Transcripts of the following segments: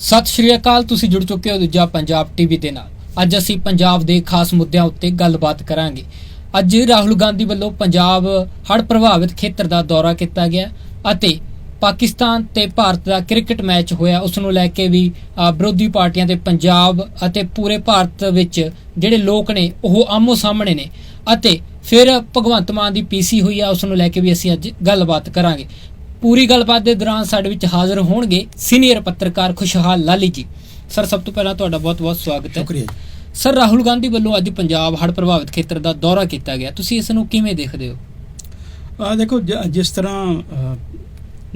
ਸਤਿ ਸ਼੍ਰੀ ਅਕਾਲ, ਤੁਸੀਂ ਜੁੜ ਚੁੱਕੇ ਹੋ ਦੂਜਾ ਪੰਜਾਬ ਟੀਵੀ ਦੇ ਨਾਲ। ਅੱਜ ਅਸੀਂ ਪੰਜਾਬ ਦੇ ਖਾਸ ਮੁੱਦਿਆਂ ਉੱਤੇ ਗੱਲਬਾਤ ਕਰਾਂਗੇ। ਅੱਜ ਰਾਹੁਲ ਗਾਂਧੀ ਵੱਲੋਂ ਪੰਜਾਬ ਹੜ੍ਹ ਪ੍ਰਭਾਵਿਤ ਖੇਤਰ ਦਾ ਦੌਰਾ ਕੀਤਾ ਗਿਆ ਅਤੇ ਪਾਕਿਸਤਾਨ ਤੇ ਭਾਰਤ ਦਾ ਕ੍ਰਿਕਟ ਮੈਚ ਹੋਇਆ। ਉਸ ਨੂੰ ਲੈ ਕੇ ਵੀ ਵਿਰੋਧੀ ਪਾਰਟੀਆਂ ਦੇ ਪੰਜਾਬ ਅਤੇ ਪੂਰੇ ਭਾਰਤ ਵਿੱਚ ਜਿਹੜੇ ਲੋਕ ਨੇ, ਉਹ ਆਮੋ ਸਾਹਮਣੇ ਨੇ ਅਤੇ ਫਿਰ ਭਗਵੰਤ ਮਾਨ ਦੀ ਪੀਸੀ ਹੋਈ ਆ, ਉਸ ਨੂੰ ਲੈ ਕੇ ਵੀ ਅਸੀਂ ਅੱਜ ਗੱਲਬਾਤ ਕਰਾਂਗੇ। ਪੂਰੀ ਗੱਲਬਾਤ ਦੇ ਦੌਰਾਨ ਸਾਡੇ ਵਿੱਚ ਹਾਜ਼ਰ ਹੋਣਗੇ ਸੀਨੀਅਰ ਪੱਤਰਕਾਰ ਖੁਸ਼ਹਾਲ ਲਾਲੀ ਜੀ। ਸਰ ਸਭ ਤੋਂ ਪਹਿਲਾਂ ਤੁਹਾਡਾ ਬਹੁਤ-ਬਹੁਤ ਸਵਾਗਤ ਹੈ। ਸ਼ੁਕਰੀਆ। ਸਰ ਰਾਹੁਲ ਗਾਂਧੀ ਵੱਲੋਂ ਅੱਜ ਪੰਜਾਬ ਹੜ੍ਹ ਪ੍ਰਭਾਵਿਤ ਖੇਤਰ ਦਾ ਦੌਰਾ ਕੀਤਾ ਗਿਆ। ਤੁਸੀਂ ਇਸ ਨੂੰ ਕਿਵੇਂ ਦੇਖਦੇ ਹੋ? ਆ ਦੇਖੋ ਜਿਸ ਤਰ੍ਹਾਂ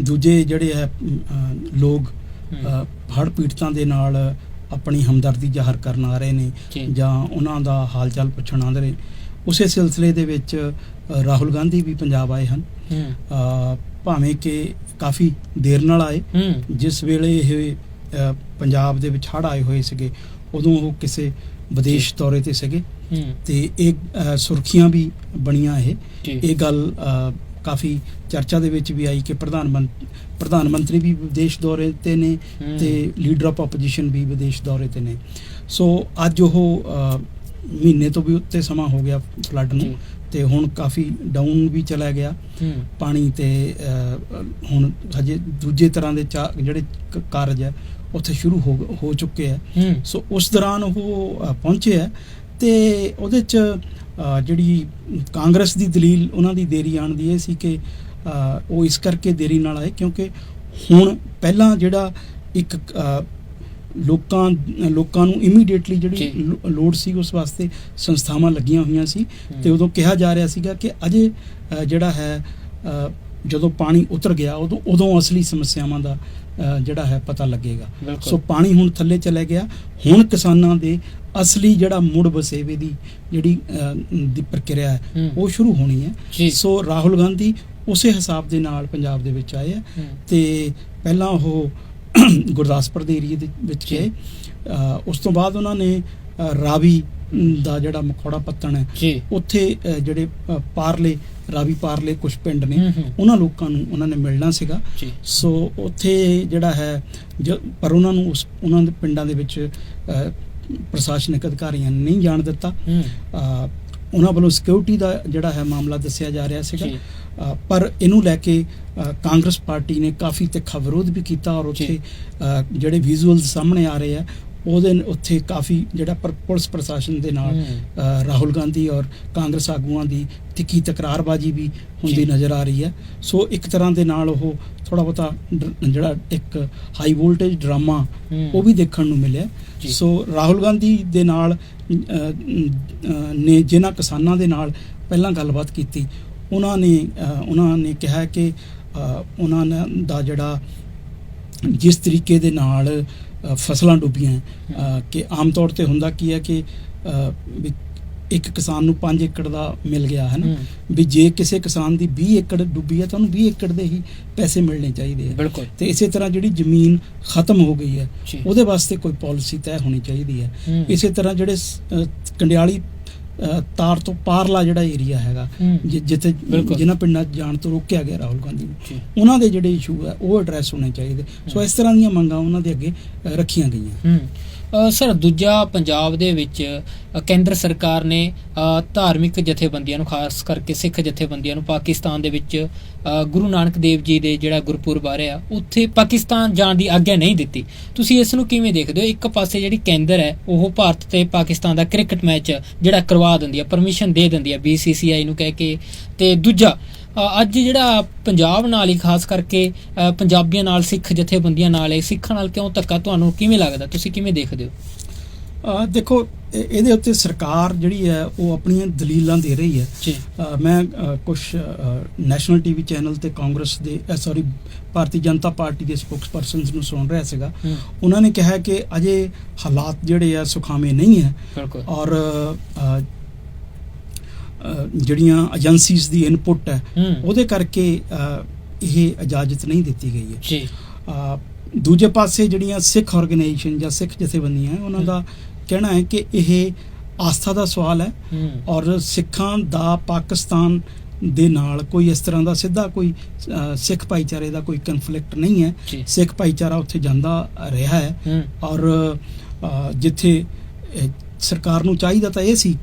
ਦੂਜੇ ਜਿਹੜੇ ਹੈ ਲੋਕ ਹਮ, ਹੜ ਪੀੜਤਾਂ ਦੇ ਨਾਲ ਆਪਣੀ ਹਮਦਰਦੀ ਜ਼ਾਹਰ ਕਰਨ ਆ ਰਹੇ ਨੇ ਜੀ। ਉਹਨਾਂ ਦਾ ਹਾਲ ਚਾਲ ਪੁੱਛਣ ਆਉਂਦੇ ਨੇ ਉਸੇ ਸਿਲਸਿਲੇ ਦੇ ਵਿੱਚ ਰਾਹੁਲ ਗਾਂਧੀ ਵੀ ਪੰਜਾਬ ਆਏ ਹਨ। ਭਾਵੇਂ ਕਿ ਕਾਫੀ ਦੇਰ ਨਾਲ ਆਏ ਜਿਸ ਵੇਲੇ ਇਹ ਪੰਜਾਬ ਦੇ ਵਿੱਚ ਹੜ ਆਏ ਹੋਏ ਸੀਗੇ ਉਦੋਂ ਉਹ ਕਿਸੇ ਵਿਦੇਸ਼ ਦੌਰੇ ਤੇ ਸੀਗੇ। ਤੇ ਇਹ ਸੁਰਖੀਆਂ ਵੀ ਬਣੀਆਂ ਇਹ। ਇਹ ਗੱਲ ਕਾਫੀ ਚਰਚਾ ਦੇ ਵਿੱਚ ਵੀ ਆਈ ਕਿ ਪ੍ਰਧਾਨ ਮੰਤਰੀ ਪ੍ਰਧਾਨ ਮੰਤਰੀ ਵੀ ਵਿਦੇਸ਼ ਦੌਰੇ ਤੇ ਨੇ। ਤੇ ਲੀਡਰ ਆਫ ਆਪੋਜੀਸ਼ਨ ਵੀ ਵਿਦੇਸ਼ ਦੌਰੇ ਤੇ ਨੇ। ਸੋ ਅੱਜ ਉਹ ਮਹੀਨੇ ਤੋਂ ਵੀ ਉੱਤੇ ਸਮਾਂ ਹੋ ਗਿਆ ਫਲੱਡ। ਨੂੰ ਤੇ ਹੁਣ ਕਾਫੀ ਡਾਊਨ ਵੀ ਚਲਾ ਗਿਆ। ਪਾਣੀ ਤੇ ਹੁਣ ਹਜੇ ਦੂਜੇ ਤਰ੍ਹਾਂ ਦੇ ਜਿਹੜੇ ਕਾਰਜ ਹੈ ਉੱਥੇ ਸ਼ੁਰੂ ਹੋ ਚੁੱਕੇ ਆ ਸੋ ਉਸ ਦੌਰਾਨ ਉਹ ਪਹੁੰਚੇ ਆ ਤੇ ਉਹਦੇ ਚ ਜਿਹੜੀ ਕਾਂਗਰਸ ਦੀ ਦਲੀਲ ਉਹਨਾਂ ਦੀ ਦੇਰੀ ਆਉਣ ਦੀ ਇਹ ਸੀ ਕਿ ਉਹ ਇਸ ਕਰਕੇ ਦੇਰੀ ਨਾਲ ਆਏ ਕਿਉਂਕਿ ਹੁਣ ਪਹਿਲਾਂ ਜਿਹੜਾ ਇੱਕ ਲੋਕਾਂ ਲੋਕਾਂ ਨੂੰ ਇਮੀਡੀਏਟਲੀ ਜਿਹੜੀ ਜੀ। ਲੋ- ਲੋੜ ਸੀ ਉਸ ਵਾਸਤੇ ਸੰਸਥਾਵਾਂ ਲੱਗੀਆਂ ਹੋਈਆਂ ਸੀ। ਤੇ ਉਦੋਂ ਕਿਹਾ ਜਾ ਰਿਹਾ ਸੀਗਾ ਕਿ ਅਜੇ ਜਿਹੜਾ ਹੈ ਜਦੋਂ ਪਾਣੀ ਉਤਰ ਗਿਆ ਉਦੋਂ ਉਦੋਂ ਅਸਲੀ ਸਮੱਸਿਆਵਾਂ ਦਾ ਜਿਹੜਾ ਹੈ ਪਤਾ ਲੱਗੇਗਾ। ਸੋ ਪਾਣੀ ਹੁਣ ਥੱਲੇ ਚਲੇ ਗਿਆ ਹੁਣ ਕਿਸਾਨਾਂ ਦੇ ਅਸਲੀ ਜਿਹੜਾ ਮੁੜ ਵਸੇਵੇ ਦੀ ਜਿਹੜੀ ਦੀ ਪ੍ਰਕਿਰਿਆ ਹੈ। ਉਹ ਸ਼ੁਰੂ ਹੋਣੀ। ਹੈ ਸੋ ਰਾਹੁਲ ਗਾਂਧੀ ਉਸੇ ਹਿਸਾਬ ਦੇ ਨਾਲ ਪੰਜਾਬ ਦੇ ਵਿੱਚ ਆਏ ਆ ਹੂੰ। ਤੇ ਪਹਿਲਾਂ ਉਹ ਗੁਰਦਾਸਪੁਰ ਦੇ ਏਰੀਏ ਦੇ ਵਿੱਚ। ਗਏ। ਉਸ ਤੋਂ ਬਾਅਦ ਉਹਨਾਂ ਨੇ ਰਾਵੀ ਦਾ ਜਿਹੜਾ ਮਖੌੜਾ ਪੱਤਣ ਹੈ ਉੱਥੇ ਜਿਹੜੇ ਪਾਰਲੇ ਰਾਵੀ ਪਾਰਲੇ ਕੁਝ ਪਿੰਡ ਨੇ। ਉਹਨਾਂ ਲੋਕਾਂ ਨੂੰ ਉਹਨਾਂ ਨੇ ਮਿਲਣਾ ਸੀਗਾ। ਸੋ ਉੱਥੇ ਜਿਹੜਾ ਹੈ ਪਰ ਉਹਨਾਂ ਨੂੰ ਉਸ ਉਹਨਾਂ ਦੇ ਪਿੰਡਾਂ ਦੇ ਵਿੱਚ ਪ੍ਰਸ਼ਾਸਨਿਕ ਅਧਿਕਾਰੀਆਂ ਨੇ ਨਹੀਂ ਜਾਣ ਦਿੱਤਾ। ਉਹਨਾਂ ਵੱਲੋਂ ਸਿਕਿਉਰਿਟੀ ਦਾ ਜਿਹੜਾ ਹੈ ਮਾਮਲਾ ਦੱਸਿਆ ਜਾ ਰਿਹਾ ਸੀਗਾ ਪਰ ਇਹਨੂੰ ਲੈ ਕੇ ਕਾਂਗਰਸ ਪਾਰਟੀ ਨੇ ਕਾਫੀ ਤਿੱਖਾ ਵਿਰੋਧ ਵੀ ਕੀਤਾ ਔਰ ਉੱਥੇ ਜਿਹੜੇ ਵਿਜ਼ੂਅਲਸ ਸਾਹਮਣੇ ਆ ਰਹੇ ਆ ਉਹਦੇ ਉੱਥੇ ਕਾਫੀ ਜਿਹੜਾ ਪਰ- ਪੁਲਿਸ ਪ੍ਰਸ਼ਾਸਨ ਦੇ ਨਾਲ ਰਾਹੁਲ ਗਾਂਧੀ ਔਰ ਕਾਂਗਰਸ ਆਗੂਆਂ ਦੀ ਤਿੱਖੀ ਤਕਰਾਰਬਾਜ਼ੀ ਵੀ ਹੁੰਦੀ। ਨਜ਼ਰ ਆ ਰਹੀ ਹੈ ਸੋ ਇੱਕ ਤਰ੍ਹਾਂ ਦੇ ਨਾਲ ਉਹ ਥੋੜਾ ਬਹੁਤਾ ਡ- ਜਿਹੜਾ ਇੱਕ ਹਾਈ ਵੋਲਟੇਜ ਡਰਾਮਾ। ਉਹ ਵੀ ਦੇਖਣ ਨੂੰ ਮਿਲਿਆ। ਸੋ ਰਾਹੁਲ ਗਾਂਧੀ ਦੇ ਨਾਲ ਨੇ ਜਿਨ੍ਹਾਂ ਕਿਸਾਨਾਂ ਦੇ ਨਾਲ ਪਹਿਲਾਂ ਗੱਲਬਾਤ ਕੀਤੀ, ਉਹਨਾਂ ਨੇ ਉਹਨਾਂ ਨੇ ਕਿਹਾ ਕਿ ਉਹਨਾਂ ਦਾ ਜਿਹੜਾ ਜਿਸ ਤਰੀਕੇ ਦੇ ਨਾਲ ਫਸਲਾਂ ਡੁੱਬੀਆਂ ਕਿ ਆਮ ਤੌਰ ਤੇ ਹੁੰਦਾ ਕੀ ਹੈ ਕਿ ਇੱਕ ਕਿਸਾਨ ਨੂੰ 5 ਏਕੜ ਦਾ ਮਿਲ ਗਿਆ ਹੈ ਨਾ। ਵੀ ਜੇ ਕਿਸੇ ਕਿਸਾਨ ਦੀ 20 ਏਕੜ ਡੁੱਬੀ ਹੈ ਤਾਂ ਉਹਨੂੰ 20 ਏਕੜ ਦੇ ਹੀ ਪੈਸੇ ਮਿਲਣੇ ਚਾਹੀਦੇ ਆ ਬਿਲਕੁਲ ਤੇ ਇਸੇ ਤਰ੍ਹਾਂ ਜਿਹੜੀ ਜ਼ਮੀਨ ਖਤਮ ਹੋ ਗਈ ਹੈ। ਉਹਦੇ ਵਾਸਤੇ ਕੋਈ ਪਾਲਿਸੀ ਤੈਅ ਹੋਣੀ ਚਾਹੀਦੀ ਹੈ। ਇਸੇ ਤਰ੍ਹਾਂ ਜਿਹੜੇ ਕੰਡਿਆਲੀ ਤਾਰ ਤੋਂ ਪਾਰਲਾ ਜਿਹੜਾ ਏਰੀਆ ਹੈਗਾ ਜਿੱਥੇ। ਜਿਨ੍ਹਾਂ ਪਿੰਡਾਂ ਜਾਣ ਤੋਂ ਰੋਕਿਆ ਗਿਆ ਰਾਹੁਲ ਗਾਂਧੀ। ਨੂੰ ਉਹਨਾਂ ਦੇ ਜਿਹੜੇ ਇਸ਼ੂ ਹੈ ਉਹ ਐਡਰੈਸ ਹੋਣੇ ਚਾਹੀਦੇ ਸੋ ਇਸ ਤਰ੍ਹਾਂ ਦੀਆਂ ਮੰਗਾਂ ਉਹਨਾਂ ਦੇ ਅੱਗੇ ਰੱਖੀਆਂ ਗਈਆਂ ਸਰ, ਦੂਜਾ ਪੰਜਾਬ ਦੇ ਵਿੱਚ ਕੇਂਦਰ ਸਰਕਾਰ ਨੇ ਧਾਰਮਿਕ ਜਥੇਬੰਦੀਆਂ ਨੂੰ, ਖਾਸ ਕਰਕੇ ਸਿੱਖ ਜਥੇਬੰਦੀਆਂ ਨੂੰ ਪਾਕਿਸਤਾਨ ਦੇ ਵਿੱਚ ਗੁਰੂ ਨਾਨਕ ਦੇਵ ਜੀ ਦੇ ਜਿਹੜਾ ਗੁਰਪੁਰਬ ਆ ਰਿਹਾ, ਉੱਥੇ ਪਾਕਿਸਤਾਨ ਜਾਣ ਦੀ ਆਗਿਆ ਨਹੀਂ ਦਿੱਤੀ। ਤੁਸੀਂ ਇਸ ਨੂੰ ਕਿਵੇਂ ਦੇਖਦੇ ਹੋ? ਇੱਕ ਪਾਸੇ ਜਿਹੜੀ ਕੇਂਦਰ ਹੈ, ਉਹ ਭਾਰਤ ਤੇ ਪਾਕਿਸਤਾਨ ਦਾ ਕ੍ਰਿਕਟ ਮੈਚ ਜਿਹੜਾ ਕਰਵਾ ਦਿੰਦੀ ਹੈ ਪਰਮਿਸ਼ਨ ਦੇ ਦਿੰਦੀ ਹੈ BCCI ਨੂੰ ਕਹਿ ਕੇ, ਤੇ ਦੂਜਾ ਅੱਜ ਜਿਹੜਾ ਪੰਜਾਬ ਨਾਲ ਹੀ ਖਾਸ ਕਰਕੇ ਪੰਜਾਬੀਆਂ ਨਾਲ ਸਿੱਖ ਜਥੇਬੰਦੀਆਂ ਨਾਲ ਇਹ ਸਿੱਖਾਂ ਨਾਲ ਕਿਉਂ ਧੱਕਾ ਤੁਹਾਨੂੰ ਕਿਵੇਂ ਲੱਗਦਾ? ਤੁਸੀਂ ਕਿਵੇਂ ਦੇਖਦੇ ਹੋ? ਦੇਖੋ ਇਹ- ਇਹਦੇ ਉੱਤੇ ਸਰਕਾਰ ਜਿਹੜੀ ਹੈ ਉਹ ਆਪਣੀਆਂ ਦਲੀਲਾਂ ਦੇ ਰਹੀ ਹੈ। ਮੈਂ ਕੁਝ ਨੈਸ਼ਨਲ ਟੀਵੀ ਚੈਨਲ ਤੇ ਕਾਂਗਰਸ ਦੇ ਸੌਰੀ ਭਾਰਤੀ ਜਨਤਾ ਪਾਰਟੀ ਦੇ ਸਪੋਕਸਪਰਸਨਸ ਨੂੰ ਸੁਣ ਰਿਹਾ ਸੀਗਾ। ਹੂੰ। ਉਹਨਾਂ ਨੇ ਕਿਹਾ ਕਿ ਅਜੇ ਹਾਲਾਤ ਜਿਹੜੇ ਆ ਸੁਖਾਵੇਂ ਨਹੀਂ ਹੈ। ਬਿਲਕੁਲ। ਔਰ ਜਿਹੜੀਆਂ ਏਜੰਸੀਜ਼ ਦੀ ਇਨਪੁਟ ਹੈ ਉਹਦੇ ਕਰਕੇ ਇਹ ਇਜਾਜ਼ਤ ਨਹੀਂ ਦਿੱਤੀ ਗਈ ਹੈ। ਜੀ। ਦੂਜੇ ਪਾਸੇ ਜਿਹੜੀਆਂ ਸਿੱਖ ਆਰਗੇਨਾਈਜੇਸ਼ਨ ਜਾਂ ਸਿੱਖ ਜਥੇਬੰਦੀਆਂ ਉਹਨਾਂ ਦਾ ਕਹਿਣਾ ਹੈ ਕਿ ਇਹ ਆਸਥਾ ਦਾ ਸਵਾਲ ਹੈ ਔਰ ਸਿੱਖਾਂ ਦਾ ਪਾਕਿਸਤਾਨ ਦੇ ਨਾਲ ਕੋਈ ਇਸ ਤਰ੍ਹਾਂ ਦਾ ਸਿੱਧਾ ਕੋਈ ਸਿੱਖ ਭਾਈਚਾਰੇ ਦਾ ਕੋਈ ਕਨਫਲਿਕਟ ਨਹੀਂ ਹੈ। ਸਿੱਖ ਭਾਈਚਾਰਾ ਉੱਥੇ ਜਾਂਦਾ ਰਿਹਾ ਹੈ ਔਰ ਜਿੱਥੇ ਸਰਕਾਰ ਨੂੰ ਚਾਹੀਦਾ ਤਾਂ ਇਹ ਸੀ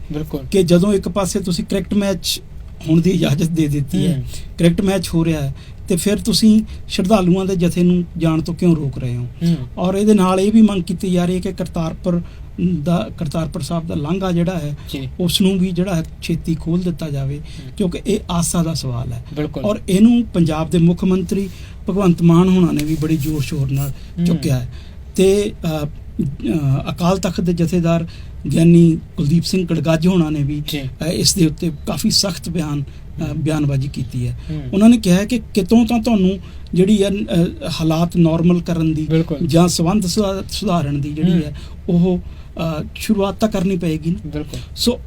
ਕਿ ਜਦੋਂ ਇੱਕ ਪਾਸੇ ਤੁਸੀਂ ਕ੍ਰਿਕਟ ਮੈਚ ਹੋਣ ਦੀ ਇਜਾਜ਼ਤ ਦੇ ਦਿੱਤੀ ਹੈ। ਕ੍ਰਿਕਟ ਮੈਚ ਹੋ ਰਿਹਾ ਹੈ ਤੇ ਫਿਰ ਤੁਸੀਂ ਸ਼ਰਧਾਲੂਆਂ ਦੇ ਜਥੇ ਨੂੰ ਜਾਣ ਤੋਂ ਕਿਉਂ ਰੋਕ ਰਹੇ ਹੋ? ਔਰ ਇਹਦੇ ਨਾਲ ਇਹ ਵੀ ਮੰਗ ਕੀਤੀ ਜਾ ਰਹੀ ਹੈ ਕਿ ਕਰਤਾਰਪੁਰ ਦਾ ਕਰਤਾਰਪੁਰ ਸਾਹਿਬ ਦਾ ਲਾਂਘਾ ਜਿਹੜਾ ਹੈ ਉਸ ਨੂੰ ਵੀ ਜਿਹੜਾ ਹੈ ਛੇਤੀ ਖੋਲ ਦਿੱਤਾ ਜਾਵੇ ਕਿਉਂਕਿ ਇਹ ਆਸਾ ਦਾ ਸਵਾਲ ਹੈ। ਔਰ ਇਹਨੂੰ ਪੰਜਾਬ ਦੇ ਮੁੱਖ ਮੰਤਰੀ ਭਗਵੰਤ ਮਾਨ ਹੋਣਾ ਨੇ ਵੀ ਬੜੀ ਜ਼ੋਰ ਸ਼ੋਰ ਨਾਲ। ਚੁੱਕਿਆ ਹੈ। ਤੇ ਅਕਾਲ ਤਖਤ ਦੇ ਜਥੇਦਾਰ ਗਿਆਨੀ ਕੁਲਦੀਪ ਸਿੰਘ ਕੜਗਾਜ ਹੋਣਾ ਨੇ ਵੀ ਇਸ ਦੇ ਉੱਤੇ ਕਾਫੀ ਸਖਤ ਬਿਆਨ ਬਿਆਨਬਾਜ਼ੀ ਕੀਤੀ ਹੈ। ਉਹਨਾਂ ਨੇ ਕਿਹਾ ਕਿ ਕਿਤੋਂ ਤਾਂ ਤੁਹਾਨੂੰ ਜਿਹੜੀ ਹੈ ਹਾਲਾਤ ਨਾਰਮਲ ਕਰਨ ਦੀ ਜਾਂ ਸਬੰਧ ਸੁਧਾ- ਸੁਧਾਰਨ ਦੀ ਜਿਹੜੀ ਹੂੰ। ਉਹ ਸ਼ੁਰੂਆਤ ਤਾਂ ਕਰਨੀ ਪਏਗੀ ਸੋ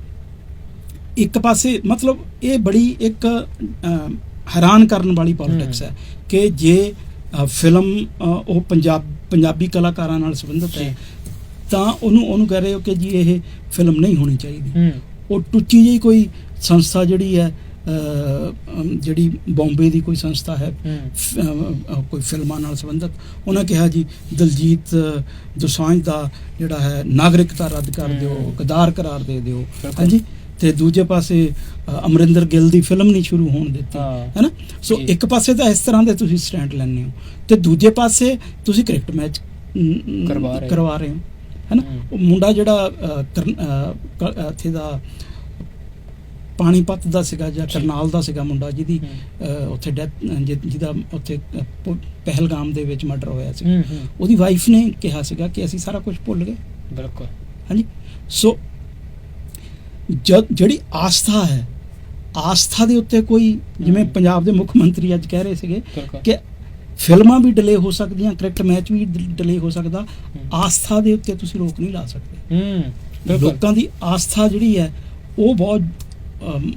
ਇੱਕ ਪਾਸੇ ਮਤਲਬ ਇਹ ਬੜੀ ਇੱਕ ਹੈਰਾਨ ਕਰਨ ਵਾਲੀ ਪੋਲਿਟਿਕਸ। ਹੈ ਕਿ ਜੇ ਫਿਲਮ ਉਹ ਪੰਜਾਬ ਪੰਜਾਬੀ ਕਲਾਕਾਰਾਂ ਨਾਲ ਸੰਬੰਧਿਤ। ਹੈ ਤਾਂ ਉਹਨੂੰ ਉਹਨੂੰ ਕਹਿ ਰਹੇ ਹੋ ਕਿ ਜੀ ਇਹ ਫਿਲਮ ਨਹੀਂ ਹੋਣੀ ਚਾਹੀਦੀ ਉਹ ਟੁੱਚੀ ਜਿਹੀ ਕੋਈ ਸੰਸਥਾ ਜਿਹੜੀ ਹੈ ਜਿਹੜੀ ਬੰਬੇ ਦੀ ਕੋਈ ਸੰਸਥਾ ਹੈ ਕੋਈ ਫਿਲਮਾਂ ਨਾਲ ਸੰਬੰਧਿਤ ਉਹਨਾਂ ਕਿਹਾ ਜੀ ਦਲਜੀਤ ਦੋਸਾਂਝ ਦਾ ਜਿਹੜਾ ਹੈ ਨਾਗਰਿਕਤਾ ਰੱਦ ਕਰ ਦਿਓ। ਗਦਾਰ ਕਰਾਰ ਦੇ ਦਿਓ। ਹਾਂਜੀ ਤੇ ਦੂਜੇ ਪਾਸੇ ਅਮਰਿੰਦਰ ਗਿੱਲ ਦੀ ਫਿਲਮ ਨਹੀਂ ਸ਼ੁਰੂ ਹੋਣ ਦਿੱਤੀ। ਹੈਨਾ ਸੋ। ਇੱਕ ਪਾਸੇ ਤਾਂ ਇਸ ਤਰ੍ਹਾਂ ਦੇ ਤੁਸੀਂ ਸਟੈਂਡ ਲੈਂਦੇ ਹੋ ਤੇ ਦੂਜੇ ਪਾਸੇ ਤੁਸੀਂ ਕ੍ਰਿਕਟ ਮੈਚ ਕਰਵਾ ਰਹੇ ਹੋ। ਹੈਨਾ। ਉਹ ਮੁੰਡਾ ਜਿਹੜਾ ਇੱਥੇ ਦਾ ਪਾਣੀਪਤ ਦਾ ਸੀਗਾ ਜਾਂ। ਕਰਨਾਲ ਦਾ ਸੀਗਾ ਮੁੰਡਾ ਜਿਹਦੀ ਉੱਥੇ ਡੈਥ ਜਿਹਦਾ ਉੱਥੇ ਪਹਿਲਗਾਮ ਦੇ ਵਿੱਚ ਮਰਡਰ ਹੋਇਆ ਸੀ। ਉਹਦੀ ਵਾਈਫ ਨੇ ਕਿਹਾ ਸੀਗਾ ਕਿ ਅਸੀਂ ਸਾਰਾ ਕੁਝ ਭੁੱਲ ਗਏ। ਬਿਲਕੁਲ। ਹਾਂਜੀ? ਸੋ ਜਿਹੜੀ ਆਸਥਾ ਹੈ ਆਸਥਾ ਦੇ ਉੱਤੇ ਕੋਈ ਜਿਵੇਂ। ਪੰਜਾਬ ਦੇ ਮੁੱਖ ਮੰਤਰੀ ਅੱਜ ਕਹਿ ਰਹੇ ਸੀਗੇ ਕਿ ਫਿਲਮਾਂ ਵੀ ਡਿਲੇ ਹੋ ਸਕਦੀਆਂ ਕ੍ਰਿਕਟ ਮੈਚ ਵੀ ਡਿਲੇ ਹੋ ਸਕਦਾ। ਆਸਥਾ ਦੇ ਉੱਤੇ ਤੁਸੀਂ ਰੋਕ ਨਹੀਂ ਲਾ ਸਕਦੇ। ਹੂੰ ਲੋਕਾਂ ਦੀ ਆਸਥਾ ਜਿਹੜੀ ਹੈ ਉਹ ਬਹੁਤ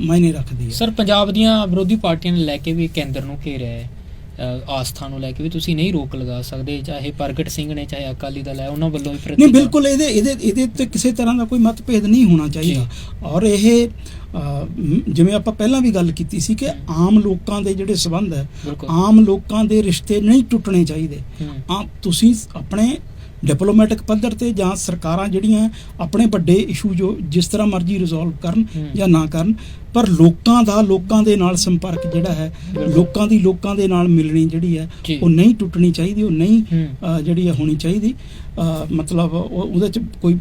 ਮਾਇਨੇ ਰੱਖਦੀ ਹੈ। ਸਰ ਪੰਜਾਬ ਦੀਆਂ ਵਿਰੋਧੀ ਪਾਰਟੀਆਂ ਨੇ ਲੈ ਕੇ ਵੀ ਕੇਂਦਰ ਨੂੰ ਘੇਰਿਆ ਹੈ। ਆਸਥਾ ਨੂੰ ਲੈ ਕੇ ਵੀ ਤੁਸੀਂ ਨਹੀਂ ਰੋਕ ਲਗਾ ਸਕਦੇ ਚਾਹੇ ਪ੍ਰਗਟ ਸਿੰਘ ਨੇ ਚਾਹੇ ਅਕਾਲੀ ਦਲ ਹੈ ਉਹਨਾਂ ਵੱਲੋਂ ਵੀ ਪ੍ਰਤੀ ਨਹੀਂ ਬਿਲਕੁਲ ਇਹਦੇ ਇਹਦੇ ਇਹਦੇ ਉੱਤੇ ਕਿਸੇ ਤਰ੍ਹਾਂ ਦਾ ਕੋਈ ਮਤਭੇਦ ਨਹੀਂ ਹੋਣਾ ਚਾਹੀਦਾ। ਔਰ ਇਹ ਜਿਵੇਂ ਆਪਾਂ ਪਹਿਲਾਂ ਵੀ ਗੱਲ ਕੀਤੀ ਸੀ ਕਿ ਆਮ ਲੋਕਾਂ ਦੇ ਜਿਹੜੇ ਸਬੰਧ ਹੈ ਆਮ ਲੋਕਾਂ ਦੇ ਰਿਸ਼ਤੇ ਨਹੀਂ ਟੁੱਟਣੇ ਚਾਹੀਦੇ। ਆ ਤੁਸੀਂ ਆਪਣੇ ਡਿਪਲੋਮੈਟਿਕ ਪੱਧਰ ਤੇ ਜਾਂ ਸਰਕਾਰਾਂ ਜਿਹੜੀਆਂ ਆਪਣੇ ਵੱਡੇ ਇਸ਼ੂ ਜੋ ਜਿਸ ਤਰ੍ਹਾਂ ਮਰਜ਼ੀ ਰਿਜ਼ੋਲਵ ਕਰਨ। ਜਾਂ ਨਾ ਕਰਨ ਪਰ ਲੋਕਾਂ ਦਾ ਲੋਕਾਂ ਦੇ ਨਾਲ ਸੰਪਰਕ ਜਿਹੜਾ ਹੈ। ਲੋਕਾਂ ਦੀ ਲੋਕਾਂ ਦੇ ਨਾਲ ਮਿਲਣੀ ਜਿਹੜੀ ਹੈ। ਉਹ ਨਹੀਂ ਟੁੱਟਣੀ ਚਾਹੀਦੀ ਉਹ ਨਹੀਂ ਜਿਹੜੀ ਹੈ ਹੋਣੀ ਚਾਹੀਦੀ ਮਤਲਬ ਉਹ- ਉਹਦੇ ਚ ਕੋਈ।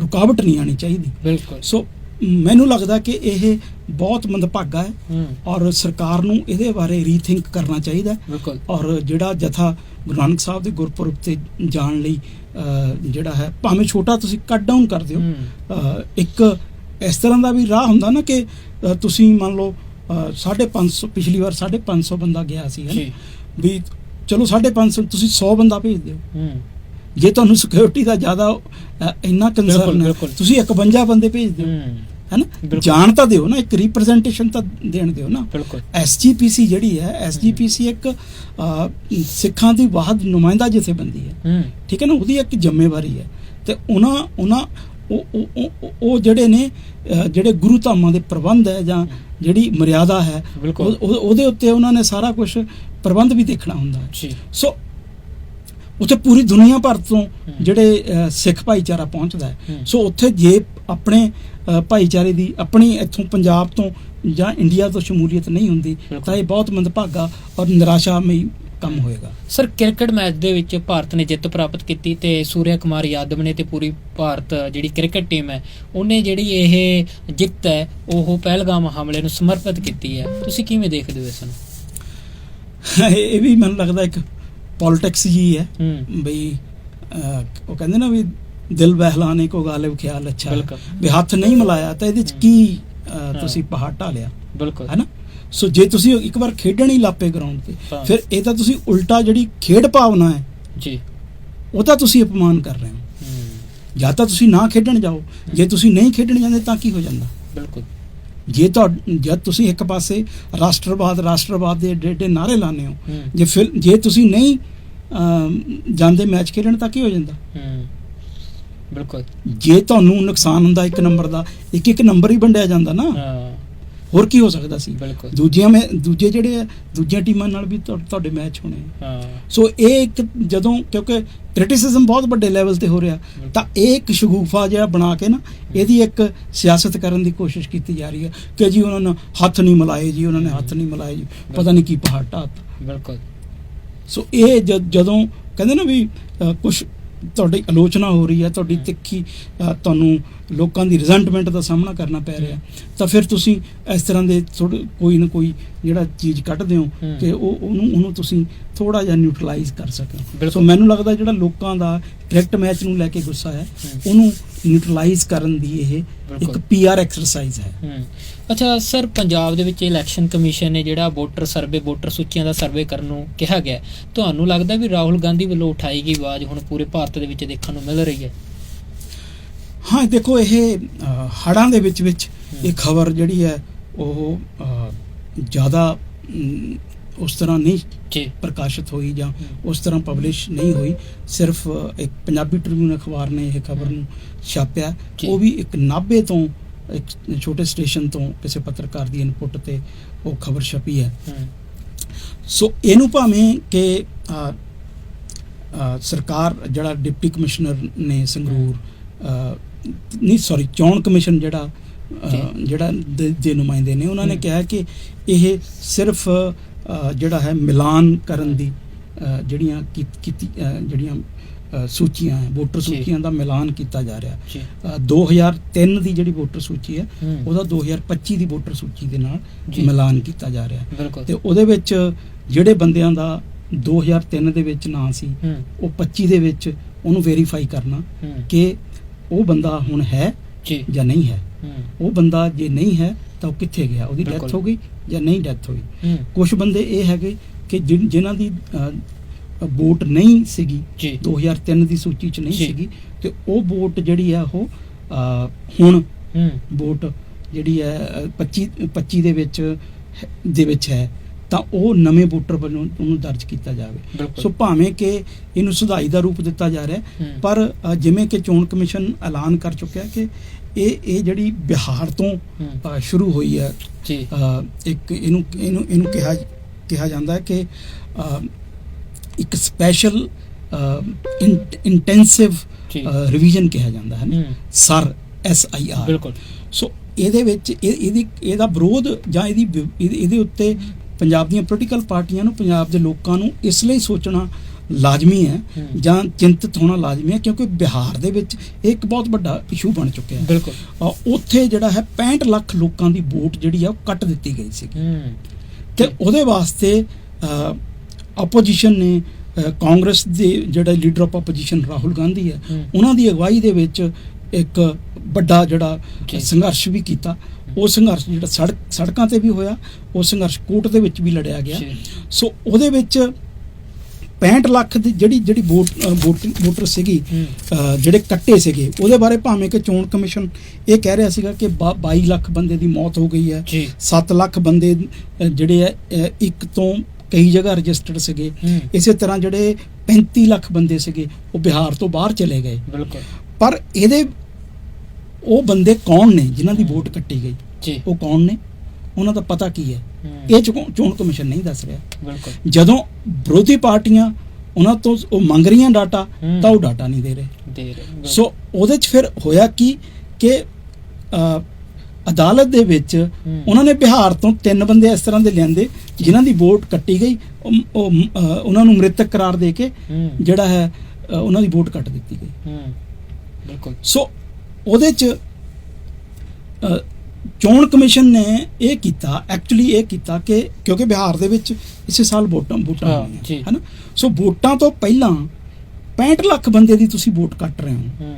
ਰੁਕਾਵਟ ਨਹੀਂ ਆਣੀ ਚਾਹੀਦੀ ਬਿਲਕੁਲ ਸੋ ਮੈਨੂੰ ਲੱਗਦਾ ਕਿ ਇਹ ਬਹੁਤ ਮੰਦਭਾਗਾ ਹੈ ਔਰ ਸਰਕਾਰ ਨੂੰ ਇਹਦੇ ਬਾਰੇ ਰੀਥਿੰਕ ਕਰਨਾ ਚਾਹੀਦਾ ਔਰ ਜਿਹੜਾ ਜਥਾ ਗੁਰੂ ਨਾਨਕ ਸਾਹਿਬ ਦੇ ਗੁਰਪੁਰਬ ਤੇ ਜਾਣ ਲਈ ਜਿਹੜਾ ਹੈ ਭਾਵੇਂ ਛੋਟਾ ਤੁਸੀਂ ਕੱਟ ਡਾਊਨ ਕਰ ਦਿਓ ਇੱਕ ਇਸ ਤਰ੍ਹਾਂ ਦਾ ਵੀ ਰਾਹ ਹੁੰਦਾ ਨਾ ਕਿ ਤੁਸੀਂ ਮੰਨ ਲਓ ਅ, 550 ਪਿਛਲੀ ਵਾਰ 550 ਬੰਦਾ ਗਿਆ ਸੀ ਹੈ ਵੀ ਚਲੋ 550 ਤੁਸੀਂ 100 ਬੰਦਾ ਭੇਜ ਦਿਓ। ਜੇ ਤੁਹਾਨੂੰ ਸਿਕਿਉਰਿਟੀ ਦਾ ਜ਼ਿਆਦਾ ਇੰਨਾ ਕੰਸਰਨ ਹੈ। ਤੁਸੀਂ 51 ਬੰਦੇ ਭੇਜ ਦਿਓ। ਹੈਨਾ। ਜਾਣ ਤਾਂ ਦਿਓ ਨਾ ਇੱਕ ਰਿਪਰੈਜ਼ੈਂਟੇਸ਼ਨ ਤਾਂ ਦੇਣ ਦਿਓ ਨਾ। ਬਿਲਕੁਲ। ਐਸਜੀਪੀਸੀ ਜਿਹੜੀ ਹੈ ਐਸਜੀਪੀਸੀ ਇੱਕ ਸਿੱਖਾਂ ਦੀ ਵਾਹਦ ਨੁਮਾਇੰਦਾ ਜਥੇਬੰਦੀ ਹੈ। ਹੂੰ। ਠੀਕ ਹੈ ਨਾ? ਉਹਦੀ ਇੱਕ ਜ਼ਿੰਮੇਵਾਰੀ ਹੈ। ਤੇ ਉਹਨਾਂ ਉਹਨਾਂ ਉਹ ਜਿਹੜੇ ਨੇ ਜਿਹੜੇ ਗੁਰੂ ਧਾਮਾਂ ਦੇ ਪ੍ਰਬੰਧ ਹੈ ਜਾਂ ਜਿਹੜੀ ਮਰਿਆਦਾ ਹੈ ਉਹਦੇ ਉੱਤੇ ਉਹਨਾਂ ਨੇ ਸਾਰਾ ਕੁਝ ਪ੍ਰਬੰਧ ਵੀ ਦੇਖਣਾ ਹੁੰਦਾ ਹੈ। ਸੋ ਉੱਥੇ ਪੂਰੀ ਦੁਨੀਆ ਭਰ ਤੋਂ। ਜਿਹੜੇ ਸਿੱਖ ਭਾਈਚਾਰਾ ਪਹੁੰਚਦਾ ਹੈ। ਸੋ ਉੱਥੇ ਜੇ ਆਪਣੇ ਭਾਈਚਾਰੇ ਦੀ ਆਪਣੀ ਇੱਥੋਂ ਪੰਜਾਬ ਤੋਂ ਜਾਂ ਇੰਡੀਆ ਤੋਂ ਸ਼ਮੂਲੀਅਤ ਨਹੀਂ ਹੁੰਦੀ। ਤਾਂ ਇਹ ਬਹੁਤ ਮੰਦਭਾਗਾ ਔਰ ਨਿਰਾਸ਼ਾਮਈ ਕੰਮ ਹੋਏਗਾ ਸਰ ਕ੍ਰਿਕਟ ਮੈਚ ਦੇ ਵਿੱਚ ਭਾਰਤ ਨੇ ਜਿੱਤ ਪ੍ਰਾਪਤ ਕੀਤੀ ਤੇ ਸੂਰਿਆ ਕੁਮਾਰ ਯਾਦਵ ਨੇ ਤੇ ਪੂਰੀ ਭਾਰਤ ਜਿਹੜੀ ਕ੍ਰਿਕਟ ਟੀਮ ਹੈ ਉਹਨੇ ਜਿਹੜੀ ਇਹ ਜਿੱਤ ਹੈ ਉਹ ਪਹਿਲਗਾਮ ਹਮਲੇ ਨੂੰ ਸਮਰਪਿਤ ਕੀਤੀ ਹੈ ਤੁਸੀਂ ਕਿਵੇਂ ਦੇਖਦੇ ਹੋ ਇਸ ਨੂੰ ਇਹ ਵੀ ਮੈਨੂੰ ਲੱਗਦਾ ਇੱਕ ਪੋਲਿਟਿਕਸ ਹੈ ਹੂੰ। ਬਈ ਉਹ ਕਹਿੰਦੇ ਨਾ ਵੀ ਦਿਲ ਬਹਿਲਾਨੇ ਕੋ ਗਾਲਿਬ ਖਿਆਲ ਅੱਛਾ। ਵੀ ਹੱਥ ਨਹੀਂ ਮਿਲਾਇਆ ਤਾਂ ਇਹਦੇ ਚ। ਕੀ। ਤੁਸੀਂ ਪਹਾੜ ਢਾਲਿਆ। ਬਿਲਕੁਲ। ਹੈਨਾ? ਸੋ ਜੇ ਤੁਸੀਂ ਇੱਕ ਵਾਰ ਖੇਡਣ ਹੀ ਲਾਪੇ ਗਰਾਊਂਡ ਤੇ। ਫਿਰ ਇਹ ਤਾਂ ਤੁਸੀਂ ਉਲਟਾ ਜਿਹੜੀ ਖੇਡ ਭਾਵਨਾ ਹੈ ਜੀ। ਉਹ ਤਾਂ ਤੁਸੀਂ ਅਪਮਾਨ ਕਰ ਰਹੇ ਹੂੰ। ਜਾਂ ਤਾਂ ਤੁਸੀਂ ਨਾ ਖੇਡਣ ਜਾਓ। ਜੇ ਤੁਸੀਂ ਨਹੀਂ ਖੇਡਣ ਜਾਂਦੇ ਤਾਂ ਕੀ ਹੋ ਜਾਂਦਾ? ਬਿਲਕੁਲ। ਜੇ ਤਾਂ ਜਦ ਤੁਸੀਂ ਇੱਕ ਪਾਸੇ ਰਾਸ਼ਟਰਵਾਦ ਰਾਸ਼ਟਰਵਾਦ ਦੇ ਏਡੇ ਨਾਰੇ ਲਾਉਂਦੇ ਹੋ ਜੇ ਫਿਰ ਜੇ ਤੁਸੀਂ ਨਹੀਂ ਜਾਂਦੇ ਮੈਚ ਖੇਡਣ ਤਾਂ ਕੀ ਹੋ ਜਾਂਦਾ? ਬਿਲਕੁਲ। ਜੇ ਤੁਹਾਨੂੰ ਨੁਕਸਾਨ ਹੁੰਦਾ ਇੱਕ ਨੰਬਰ ਦਾ ਇੱਕ ਇੱਕ ਨੰਬਰ ਹੀ ਵੰਡਿਆ ਜਾਂਦਾ ਨਾ। ਹਾਂ। ਹੋਰ ਕੀ ਹੋ ਸਕਦਾ ਸੀ? ਬਿਲਕੁਲ। ਦੂਜੀਆਂ ਮੈਂ ਦੂਜੇ ਜਿਹੜੇ ਆ ਦੂਜੀਆਂ ਟੀਮਾਂ ਨਾਲ ਵੀ ਤੁਹਾ- ਤੁਹਾਡੇ ਮੈਚ ਹੋਣੇ ਹਾਂ। ਸੋ ਇਹ ਇੱਕ ਜਦੋਂ ਕਿਉਂਕਿ ਕ੍ਰਿਟਿਸਿਜ਼ਮ ਬਹੁਤ ਵੱਡੇ ਲੈਵਲ ਤੇ ਹੋ ਰਿਹਾ। ਤਾਂ ਇਹ ਇੱਕ ਸ਼ਗੂਫਾ ਜਿਹਾ ਬਣਾ ਕੇ ਨਾ ਇਹਦੀ ਇੱਕ ਸਿਆਸਤ ਕਰਨ ਦੀ ਕੋਸ਼ਿਸ਼ ਕੀਤੀ ਜਾ ਰਹੀ ਹੈ ਕਿ ਜੀ ਉਹਨਾਂ ਨੇ ਹੱਥ ਨਹੀਂ ਮਿਲਾਏ ਜੀ ਉਹਨਾਂ ਨੇ ਹੱਥ ਨਹੀਂ ਮਿਲਾਏ ਜੀ। ਪਤਾ ਨਹੀਂ ਕੀ ਪਹਾੜ ਢਾਤਾ। ਬਿਲਕੁਲ। ਸੋ ਇਹ ਜਦੋਂ ਕਹਿੰਦੇ ਨਾ ਵੀ ਕੁਝ ਤੁਹਾਡੀ ਆਲੋਚਨਾ ਹੋ ਰਹੀ ਹੈ ਤੁਹਾਡੀ ਤਿੱਖੀ ਤੁਹਾਨੂੰ ਲੋਕਾਂ ਦੀ ਰਿਜ਼ੈਂਟਮੈਂਟ ਦਾ ਸਾਹਮਣਾ ਕਰਨਾ ਪੈ ਰਿਹਾ ਤਾਂ ਫਿਰ ਤੁਸੀਂ ਇਸ ਤਰ੍ਹਾਂ ਦੇ ਕੋਈ ਨਾ ਕੋਈ ਜਿਹੜਾ ਚੀਜ਼ ਕੱਢਦੇ ਹੋ। ਕਿ ਉਹ ਉਹਨੂੰ ਉਹਨੂੰ ਤੁਸੀਂ ਥੋੜਾ ਜਿਹਾ ਨਿਊਟਰਲਾਈਜ਼ ਕਰ ਸਕੋ। ਸੋ ਮੈਨੂੰ ਲੱਗਦਾ ਜਿਹੜਾ ਲੋਕਾਂ ਦਾ ਕ੍ਰਿਕਟ ਮੈਚ ਨੂੰ ਲੈ ਕੇ ਗੁੱਸਾ ਹੈ। ਉਹਨੂੰ ਨਿਊਟਰਲਾਈਜ਼ ਕਰਨ ਦੀ ਇਹ ਇੱਕ। ਪੀਆਰ ਐਕਸਰਸਾਈਜ਼ ਹੂੰ ਅੱਛਾ ਸਰ ਪੰਜਾਬ ਦੇ ਵਿੱਚ ਇਲੈਕਸ਼ਨ ਕਮਿਸ਼ਨ ਨੇ ਜਿਹੜਾ ਵੋਟਰ ਸਰਵੇ ਵੋਟਰ ਸੂਚੀਆਂ ਦਾ ਸਰਵੇ ਕਰਨ ਨੂੰ ਕਿਹਾ ਗਿਆ। ਤੁਹਾਨੂੰ ਲੱਗਦਾ ਵੀ ਰਾਹੁਲ ਗਾਂਧੀ ਵੱਲੋਂ ਉਠਾਈ ਗਈ ਆਵਾਜ਼ ਹੁਣ ਪੂਰੇ ਭਾਰਤ ਦੇ ਵਿੱਚ ਦੇਖਣ ਨੂੰ ਮਿਲ ਰਹੀ ਹੈ ਹਾਂ ਦੇਖੋ ਇਹ ਅ, ਹੜ੍ਹਾਂ ਦੇ ਵਿੱਚ ਵਿੱਚ ਇਹ। ਖਬਰ ਜਿਹੜੀ ਹੈ ਉਹ ਜ਼ਿਆਦਾ ਉਸ ਤਰ੍ਹਾਂ ਨਹੀਂ ਜੀ ਪ੍ਰਕਾਸ਼ਿਤ ਹੋਈ ਜਾਂ। ਉਸ ਤਰ੍ਹਾਂ ਪਬਲਿਸ਼ ਨਹੀਂ ਹੋਈ ਸਿਰਫ ਇੱਕ ਪੰਜਾਬੀ ਟ੍ਰਿਬਿਊਨ ਅਖਬਾਰ ਨੇ ਇਹ ਖਬਰ ਨੂੰ ਛਾਪਿਆ। ਉਹ ਵੀ ਇੱਕ ਨਾਭੇ ਤੋਂ ਇੱਕ ਛੋਟੇ ਸਟੇਸ਼ਨ ਤੋਂ ਕਿਸੇ ਪੱਤਰਕਾਰ ਦੀ ਇਨਪੁਟ ਤੇ ਉਹ ਖਬਰ ਛਪੀ ਹੈ ਸੋ ਇਹਨੂੰ ਭਾਵੇਂ ਕਿ ਸਰਕਾਰ ਜਿਹੜਾ ਡਿਪਟੀ ਕਮਿਸ਼ਨਰ ਨੇ ਸੰਗਰੂਰ ਨਹੀਂ ਸੌਰੀ ਚੋਣ ਕਮਿਸ਼ਨ ਜਿਹੜਾ। ਜਿਹੜਾ ਦੇ ਨੁਮਾਇੰਦੇ ਨੇ ਉਹਨਾਂ ਨੇ। ਕਿਹਾ ਕਿ ਇਹ ਸਿਰਫ ਜਿਹੜਾ ਹੈ ਮਿਲਾਨ ਕਰਨ ਦੀ ਜਿਹੜੀਆਂ ਕੀਤੀ ਜਿਹੜੀਆਂ ਸੂਚੀਆਂ ਹੈ ਵੋਟਰ। ਸੂਚੀਆਂ ਦਾ ਮਿਲਾਨ ਕੀਤਾ ਜਾ ਰਿਹਾ ਜੀ। ਅ, 2003 ਦੀ ਜਿਹੜੀ ਵੋਟਰ ਸੂਚੀ ਹੈ ਉਹਦਾ 2025 ਦੀ ਵੋਟਰ ਸੂਚੀ ਦੇ ਨਾਲ। ਮਿਲਾਨ ਕੀਤਾ ਜਾ ਰਿਹਾ ਤੇ ਉਹਦੇ ਵਿੱਚ ਜਿਹੜੇ ਬੰਦਿਆਂ ਦਾ 2003 ਦੇ ਵਿੱਚ ਨਾਂ ਸੀ ਉਹ 25 ਦੇ ਵਿੱਚ ਉਹਨੂੰ ਵੈਰੀਫਾਈ ਕਰਨਾ ਕਿ ਉਹ ਬੰਦਾ ਹੁਣ ਹੈ ਜੀ। ਨਹੀਂ ਹੈ। ਉਹ ਬੰਦਾ ਜੇ ਨਹੀਂ ਹੈ ਤਾਂ ਉਹ ਕਿੱਥੇ ਗਿਆ? ਉਹਦੀ ਡੈਥ। ਹੋ ਗਈ ਜਾਂ ਨਹੀਂ ਡੈਥ ਹੋਈ? ਕੁਝ ਬੰਦੇ ਇਹ ਹੈਗੇ ਕਿ ਜਿਨ- ਜਿਨ੍ਹਾਂ ਦੀ ਵੋਟ ਨਹੀਂ ਸੀਗੀ ਜੀ। 2003 ਦੀ ਸੂਚੀ 'ਚ ਨਹੀਂ। ਸੀਗੀ ਤੇ ਉਹ ਵੋਟ ਜਿਹੜੀ ਆ ਉਹ ਹੁਣ ਵੋਟ ਜਿਹੜੀ ਹੈ ਅ, 25 25 ਦੇ ਵਿੱਚ ਦੇ ਵਿੱਚ ਹੈ ਤਾਂ ਉਹ ਨਵੇਂ ਵੋਟਰ ਵੱਲੋਂ ਉਹਨੂੰ ਦਰਜ ਕੀਤਾ ਜਾਵੇ। ਸੋ ਭਾਵੇਂ ਕਿ ਇਹਨੂੰ ਸੁਧਾਈ ਦਾ ਰੂਪ ਦਿੱਤਾ ਜਾ ਰਿਹਾ। ਪਰ ਜਿਵੇਂ ਕਿ ਚੋਣ ਕਮਿਸ਼ਨ ਐਲਾਨ ਕਰ ਚੁੱਕਿਆ ਕਿ ਇਹ ਇਹ ਜਿਹੜੀ ਬਿਹਾਰ ਤੋਂ ਸ਼ੁਰੂ ਹੋਈ ਹੈ ਜੀ। ਇੱਕ ਇਹਨੂੰ ਇਹਨੂੰ ਇਹਨੂੰ ਕਿਹਾ ਕਿਹਾ ਜਾਂਦਾ ਹੈ ਕਿ ਇੱਕ ਸਪੈਸ਼ਲ ਇੰਟੈਂਸਿਵ ਰਿਵੀਜ਼ਨ ਕਿਹਾ ਜਾਂਦਾ ਹੈ ਸਰ ਐਸ ਆਈ ਆਰ ਬਿਲਕੁਲ। ਸੋ ਇਹਦੇ ਵਿੱਚ ਇਹ- ਇਹਦੀ ਇਹਦਾ ਵਿਰੋਧ ਜਾਂ ਇਹਦੀ ਇਹਦੇ ਉੱਤੇ ਪੰਜਾਬ ਦੀਆਂ ਪੋਲੀਟੀਕਲ ਪਾਰਟੀਆਂ ਨੂੰ ਪੰਜਾਬ ਦੇ ਲੋਕਾਂ ਨੂੰ ਇਸ ਲਈ ਸੋਚਣਾ ਲਾਜ਼ਮੀ ਹੈ। ਜਾਂ ਚਿੰਤਤ ਹੋਣਾ ਲਾਜ਼ਮੀ ਹੈ ਕਿਉਂਕਿ ਬਿਹਾਰ ਦੇ ਵਿੱਚ ਇੱਕ ਬਹੁਤ ਵੱਡਾ ਇਸ਼ੂ ਬਣ ਚੁੱਕਿਆ ਹੈ। ਬਿਲਕੁਲ। ਉੱਥੇ ਜਿਹੜਾ ਹੈ 65 ਲੱਖ ਲੋਕਾਂ ਦੀ ਵੋਟ ਜਿਹੜੀ ਆ ਉਹ ਕੱਟ ਦਿੱਤੀ ਗਈ ਸੀ ਤੇ ਉਹਦੇ ਵਾਸਤੇ ਆਪੋਜੀਸ਼ਨ ਨੇ ਕਾਂਗਰਸ ਦੇ ਜਿਹੜਾ leader of opposition Rahul Gandhi ਹੈ ਹੂੰ। ਉਹਨਾਂ ਦੀ ਅਗਵਾਈ ਦੇ ਵਿੱਚ ਇੱਕ ਵੱਡਾ ਜਿਹੜਾ। ਸੰਘਰਸ਼ ਵੀ ਕੀਤਾ। ਉਹ ਸੰਘਰਸ਼ ਜਿਹੜਾ ਸੜਕ ਸੜਕਾਂ ਤੇ ਵੀ ਹੋਇਆ ਉਹ ਸੰਘਰਸ਼ ਕੋਰਟ ਦੇ ਵਿੱਚ ਵੀ ਲੜਿਆ ਗਿਆ। ਸੋ ਉਹਦੇ ਵਿੱਚ 65 ਲੱਖ ਦੀ ਜਿਹੜੀ ਜਿਹੜੀ ਵੋਟ ਅ, ਵੋਟ ਵੋਟਰ ਸੀਗੀ ਹੂੰ। ਜਿਹੜੇ ਕੱਟੇ ਸੀਗੇ ਉਹਦੇ ਬਾਰੇ ਭਾਵੇਂ ਕਿ ਚੋਣ ਕਮਿਸ਼ਨ ਇਹ ਕਹਿ ਰਿਹਾ ਸੀਗਾ ਕਿ ਬਾ- 22 ਲੱਖ ਬੰਦੇ ਦੀ ਮੌਤ ਹੋ ਗਈ ਹੈ। ਜੀ। 7 ਲੱਖ ਬੰਦੇ ਜਿਹੜੇ ਅ, ਇੱਕ ਤੋਂ ਕਈ ਜਗ੍ਹਾ ਰਜਿਸਟਰਡ ਸੀਗੇ। ਇਸੇ ਤਰ੍ਹਾਂ ਜਿਹੜੇ 35 ਲੱਖ ਬੰਦੇ ਸੀਗੇ ਉਹ ਬਿਹਾਰ ਤੋਂ ਬਾਹਰ ਚਲੇ ਗਏ। ਬਿਲਕੁਲ। ਪਰ ਇਹਦੇ ਉਹ ਬੰਦੇ ਕੌਣ ਨੇ ਜਿਨ੍ਹਾਂ ਦੀ। ਵੋਟ ਕੱਟੀ ਗਈ? ਜੀ। ਉਹ ਕੌਣ ਨੇ? ਉਹਨਾਂ ਦਾ ਪਤਾ ਕੀ ਹੈ? ਇਹ ਚੋਣ ਕਮਿਸ਼ਨ ਨਹੀਂ ਦੱਸ ਰਿਹਾ। ਬਿਲਕੁਲ। ਜਦੋਂ ਵਿਰੋਧੀ ਪਾਰਟੀਆਂ ਉਹਨਾਂ ਤੋਂ ਉਹ ਮੰਗ ਰਹੀਆਂ ਡਾਟਾ। ਤਾਂ ਉਹ ਡਾਟਾ ਨਹੀਂ ਦੇ ਰਹੇ। ਦੇ ਰਹੇ ਬਿਲਕੁਲ। ਸੋ ਉਹਦੇ ਚ ਫਿਰ ਹੋਇਆ ਕੀ ਕਿ ਅਦਾਲਤ ਦੇ ਵਿੱਚ। ਉਹਨਾਂ ਨੇ ਬਿਹਾਰ ਤੋਂ ਤਿੰਨ ਬੰਦੇ ਇਸ ਤਰ੍ਹਾਂ ਦੇ ਲਿਆਂਦੇ ਜਿਨ੍ਹਾਂ ਦੀ ਵੋਟ ਕੱਟੀ ਗਈ ਉਹ ਉਹਨਾਂ ਨੂੰ ਮ੍ਰਿਤਕ ਕਰਾਰ ਦੇ ਕੇ ਜਿਹੜਾ ਹੈ ਉਹਨਾਂ ਦੀ ਵੋਟ ਕੱਟ ਦਿੱਤੀ ਗਈ। ਬਿਲਕੁਲ। ਸੋ ਉਹਦੇ ਚ ਚੋਣ ਕਮਿਸ਼ਨ ਨੇ ਇਹ ਕੀਤਾ ਐਕਚੁਅਲੀ ਇਹ ਕੀਤਾ ਕਿ ਕਿਉਂਕਿ ਬਿਹਾਰ ਦੇ ਵਿੱਚ ਇਸੇ ਸਾਲ ਵੋਟਾਂ ਵੋਟਾਂ ਹਾਂ, ਹੋਣੀਆਂ ਜੀ। ਹਨਾ? ਸੋ ਵੋਟਾਂ ਤੋਂ ਪਹਿਲਾਂ 65 ਲੱਖ ਬੰਦੇ ਦੀ ਤੁਸੀਂ ਵੋਟ ਕੱਟ ਰਹੇ ਹੋ।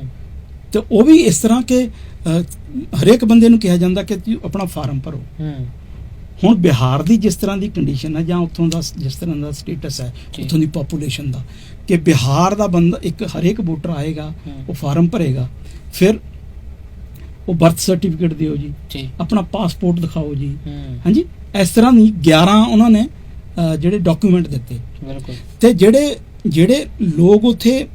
ਤੇ ਉਹ ਵੀ ਇਸ ਤਰ੍ਹਾਂ ਕਿ ਹਰੇਕ ਬੰਦੇ ਨੂੰ ਕਿਹਾ ਜਾਂਦਾ ਕਿ ਤੁਸੀਂ ਆਪਣਾ ਫਾਰਮ ਭਰੋ। ਹੁਣ ਬਿਹਾਰ ਦੀ ਜਿਸ ਤਰ੍ਹਾਂ ਦੀ ਕੰਡੀਸ਼ਨ ਹੈ ਜਾਂ ਉੱਥੋਂ ਦਾ ਜਿਸ ਤਰ੍ਹਾਂ ਦਾ ਸਟੇਟਸ ਹੈ। ਉੱਥੋਂ ਦੀ ਪੋਪੂਲੇਸ਼ਨ ਦਾ ਕਿ ਬਿਹਾਰ ਦਾ ਬੰਦਾ ਇੱਕ ਹਰੇਕ ਵੋਟਰ ਆਏਗਾ। ਉਹ ਫਾਰਮ ਭਰੇਗਾ। ਫਿਰ ਉਹ ਬਰਥ ਸਰਟੀਫਿਕੇਟ ਦਿਓ ਜੀ। ਆਪਣਾ ਪਾਸਪੋਰਟ ਦਿਖਾਓ ਜੀ। ਹਾਂਜੀ? ਇਸ ਤਰ੍ਹਾਂ ਦੀ 11 ਉਹਨਾਂ ਨੇ ਜਿਹੜੇ ਡਾਕੂਮੈਂਟ ਦਿੱਤੇ। ਬਿਲਕੁਲ। ਤੇ ਜਿਹੜੇ ਜਿਹੜੇ ਲੋਕ ਉੱਥੇ